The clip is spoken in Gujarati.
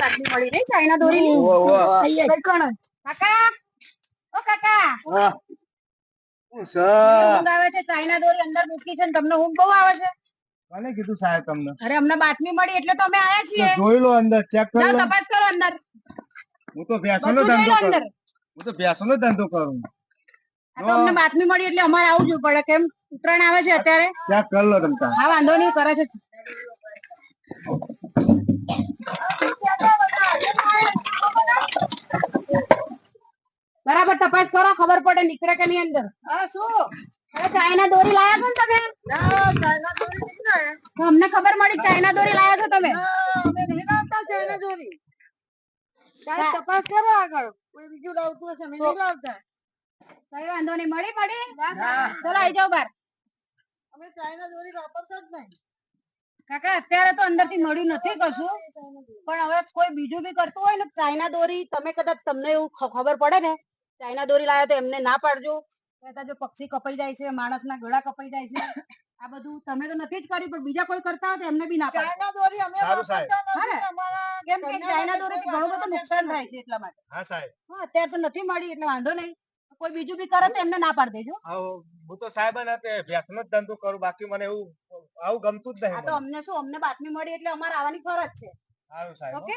બાતમી મળી નહીં ચાઇના દોરીની ઓવો, ઓવો. થઈ જાય. કોણ? કાકા? ઓ કાકા. હા. શું છે? ઊંઘ આવે છે ચાઇના દોરી અંદર મૂકી છે ને તમને ઊંઘ બહુ આવે છે. કોને કીધું સાહેબ તમને? અરે અમને બાતમી મળી એટલે તો અમે આયા છીએ. જોઈ લો અંદર ચેક કરી જાઓ તપાસ કરો અંદર. હું તો ભેંસોનો ધંધો અંદર કરું. હું તો ભેંસોનો ધંધો કરું. તો અમને બાતમી મળી એટલે અમારે આવું જોવું પડે. કેમ? ઉત્તરાયણ આવે છે અત્યારે. ચેક કરી લો તમે હા વાંધો નહીં કરે છે. તપાસ કરો ખબર પડે નીકળે કે નહીં અંદર. હા શું? ચાઇના દોરી લાયા છો ને તમે? અમને ખબર મળી ચાઇના દોરી લાયા છો તમે? સાહેબ, તપાસ કરો આગળ. કોઈ બીજું લાવતું હશે અમે નહીં લાવતા. કઈ વાંધો નહીં. મળી મળી? ચલો આવી જાઓ બાર અમે ચાઇના દોરી વાપરતા જ નહીં. કાકા અત્યારે તો અંદરથી મળ્યું નથી કશું. પણ હવે કોઈ બીજું બી કરતું હોય ને ચાઇના દોરી તમે કદાચ તમને એવું ખબર પડે ને ચાઇના દોરી લાવ્યા તો એમને ના પાડજો. કહેતા જો પક્ષી કપાઈ જાય છે માણસના ગળા કપાઈ જાય છે. આ બધું તમે તો નથી જ કર્યું પણ બીજા કોઈ કરતા હોય તો એમને બી ના ચાઇના દોરી અમે કેમ કે ચાઇના દોરી ઘણું બધું નુકસાન થાય છે એટલા માટે. હા સાહેબ. હા અત્યારે તો નથી મળી એટલે વાંધો નહીં. કોઈ બીજું બી કરે તો એમને ના પાડી દેજો. હું તો સાહેબ ને તે ભેંસનો જ ધંધો કરું બાકી મને એવું આવું ગમતું જ નહીં તો અમને શું અમને બાતમી મળી એટલે અમારે આવવાની ફરજ છે. સારું સાહેબ ઓકે?